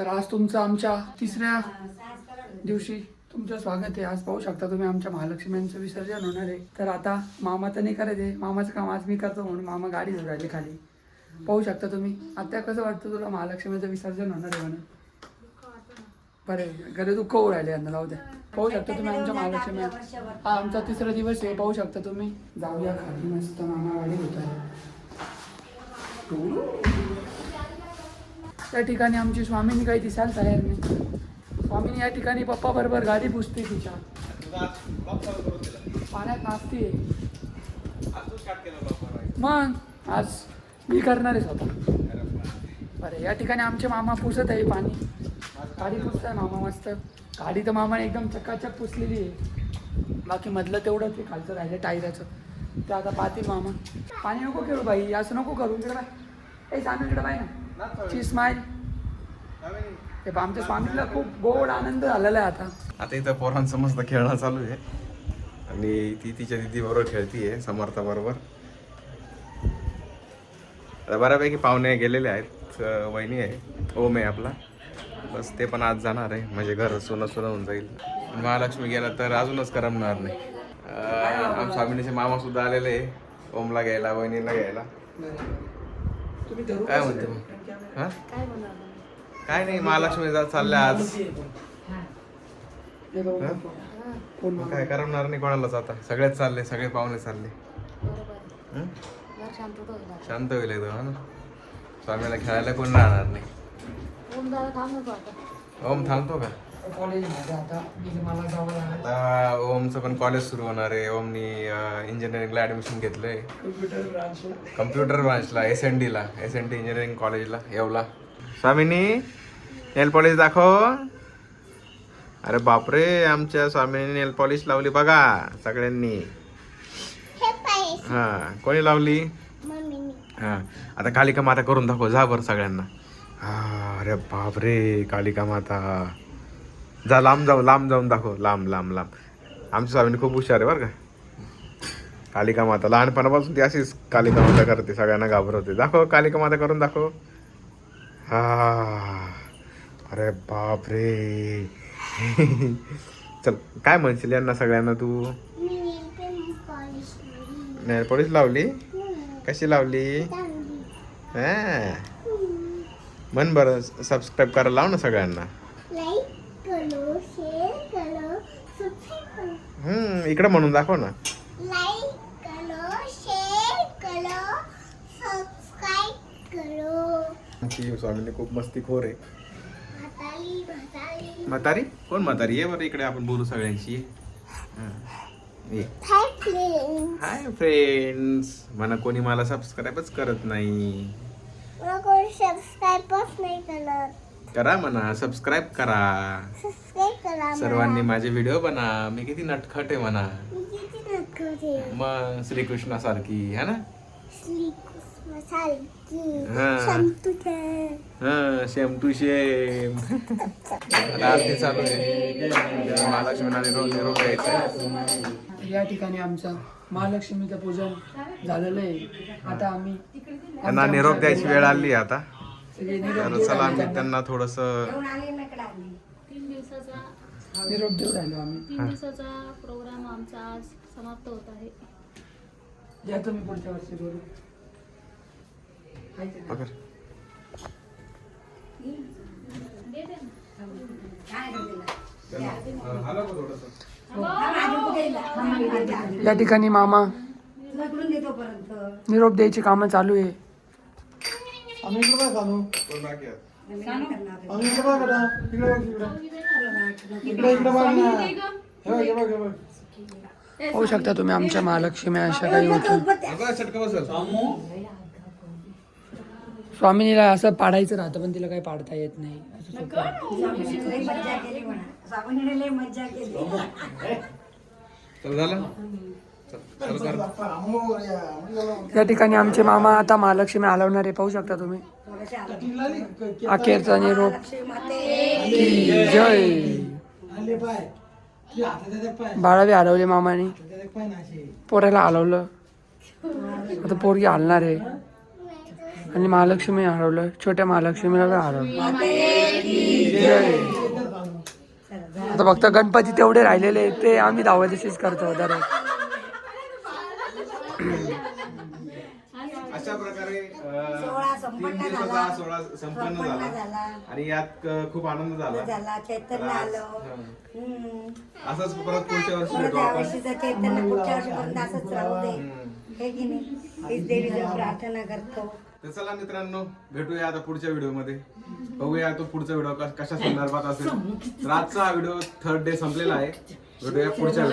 तर आज तुमचं आमच्या तिसऱ्या दिवशी तुमचं स्वागत आहे. आज पाहू शकता तुम्ही आमच्या महालक्ष्म्यांचं विसर्जन होणार आहे. तर आता मामा तर नाही करत आहे. मामाचं काम आज मी करतो म्हणून मामा गाडी घेऊन राहिली खाली. पाहू शकता तुम्ही. आता कसं वाटतं तुला महालक्ष्मीचं विसर्जन होणार आहे म्हणून? बरं घरी दुःख होऊ राहिले यांना जाऊ द्या. पाहू शकता तुम्ही आमच्या महालक्ष्मी हा आमचा तिसरा दिवस आहे. पाहू शकता तुम्ही. जाऊया खाली. मस्त मामा गाडी होत आहे त्या ठिकाणी आमची स्वामीनी काही दिसायला तयार नाही. स्वामीनी या ठिकाणी पप्पा बरोबर गाडी पुसते तिच्या. पाण्यात नाचते मग आज मी करणार आहे स्वतः. बरं या ठिकाणी आमचे मामा पुसत आहे पाणी. गाडी पुसत आहे मामा मस्त. गाडी तर मामाने एकदम चकाचक पुसलेली आहे. बाकी मधलं तेवढंच ते खालचं राहिलं टायराचं ते आता पाहतील मामा. पाणी नको खेळू बाई असं नको करू. तिकडे बाय. ए सांग इकडं बाय ना. ची स्माईल ते आमच्या स्वामीला खूप गोड आनंद झालेला आहे आता. आता इथं पोरांचं मस्त खेळणं चालू आहे. आणि ती तिच्या दिदी बरोबर खेळतीये समर्था बरोबर. आता बऱ्यापैकी पाहुणे गेलेले आहेत. वहिनी आहे. ओम आहे आपला. बस ते पण आज जाणार आहे. म्हणजे घर सोनं सोनं होऊन जाईल. महालक्ष्मी गेला तर अजूनच करमणार नाही. अं, आम स्वामिनीचे मामा सुद्धा आलेले आहे. ओमला घ्यायला वहिनीला घ्यायला. काय? म्हणते? मग हा? काय नाही महालक्ष्मी चालल्या आज. मग? काय करमणार नाही कोणालाच आता सगळेच चालले सगळे पाहुणे चालले. हं? शांत होईल एकदम हा ना? स्वामीला खेळायला कोण राहणार नाही. ओम थांबतो का? कॉलेजमध्ये आता इथे मला जावं लागेल. आता ओमचं पण कॉलेज सुरू होणार आहे. ओमनी इंजिनिअरिंगला ॲडमिशन घेतलंय. कम्प्युटर ब्रांचला कम्प्युटर ब्रांचला एस एन डीला एस एन डी इंजिनिअरिंग कॉलेजला येवला. स्वामीनी नेल पॉलिश दाखव. अरे बापरे आमच्या स्वामीने नेल पॉलिश लावली बघा सगळ्यांनी. हा कोणी लावली? हा आता कालिका माता करून दाखव जा बरं सगळ्यांना. हा अरे बापरे कालिका माता. जा लांब जाऊ लांब जाऊन दाखव. लांब लांब लांब. आमच्या स्वामीने खूप हुशार आहे बरं का. कालिका माता लहानपणापासून ती अशीच कालिका माता करते सगळ्यांना घाबरवते. दाखव कालिका माता करून दाखव. हा. अरे बापरे. चल काय म्हणशील यांना सगळ्यांना तू? नेल पॉलिश लावली? कशी लावली? हा. म्हण बरं सबस्क्राईब करायला लाव ना सगळ्यांना लाईक करो शेअर करो सबस्क्राईब करो हम्म इकडं म्हणून दाखव ना. आमची स्वामीने खूप मस्ती खोर आहे. म्हातारी कोण म्हातारी? ये बरं इकडे आपण बोलू सगळ्यांशी. ये. हाय फ्रेंड हाय फ्रेंड्स म्हणा कोणी मला सबस्क्राईबच करत नाही. कोणी सबस्क्राईबच नाही करत. करा म्हणा सबस्क्राईब करा. सर्वांनी माझे व्हिडिओ बना. मी किती नटखट आहे म्हणा. मी किती नटखट आहे. मग श्रीकृष्णासारखी है ना? श्रीकृष्ण सारखी हा. संतुके हा शेम टू शेम. आता आरती चालू आहे. महालक्ष्मी आणि रोज निरोप द्यायचा या ठिकाणी आमचं महालक्ष्मीचं पूजन झालेलं आहे. आता आम्ही त्यांना निरोप द्यायची वेळ आली आहे आता. निरोप तर देऊ चला आम्ही त्यांना. थोडस तीन दिवसाचा निरोप देऊ राहिलो आम्ही. तीन दिवसाचा प्रोग्राम आमचा आज समाप्त होत आहे. या तुम्ही पुढच्या वर्षी बोलू? या. ठिकाणी मामा. निरोप द्यायची कामं चालू आहे. आम्ही इकडे बघ चालू आम्ही इकडे बघ आता. इकडे बघ इकडे. इकडे इकडे बघ ना. हे बघ, हे बघ, हे बघ. पाहू शकता तुम्ही आमच्या महालक्ष्मी अशा काही होत्या स्वामिनीला असं पाडायचं राहतं पण तिला काही पाडता येत नाही. असं झालं. या ठिकाणी आमचे मामा आता महालक्ष्मी हलवणार आहे पाहू शकता तुम्ही. अखेरचा निरोप. जय. बाळावी हलवले मामाने. पोराला हलवलं. आता पोरगी हलणार आहे. आणि महालक्ष्मी हरवलं. छोट्या महालक्ष्मीला हरवलं. जय. आता फक्त गणपती तेवढे राहिलेले आहेत, ते आम्ही दहाव्या दिवशीच करतो दररोज. अशा प्रकारे तीन दिवसाचा हा सोहळा संपन्न झाला. आणि यात खूप आनंद झाला. झाला. चैतन्य तर आज, आलं. हम्म. असंच परत पुढच्या वर्षी परत भेटू आपण वर्षीचं चैतन्य पुढच्या वर्षीपर्यंत असंच राहू दे. हम्म. हे की नाही? हीच देवीची प्रार्थना करतो. तर चला मित्रांनो भेटूया आता पुढच्या व्हिडिओमध्ये बघूया तो पुढचा व्हिडिओ कशा संदर्भात असेल. तर आजचा हा व्हिडिओ थर्ड डे संपलेला आहे. भेटूया पुढच्या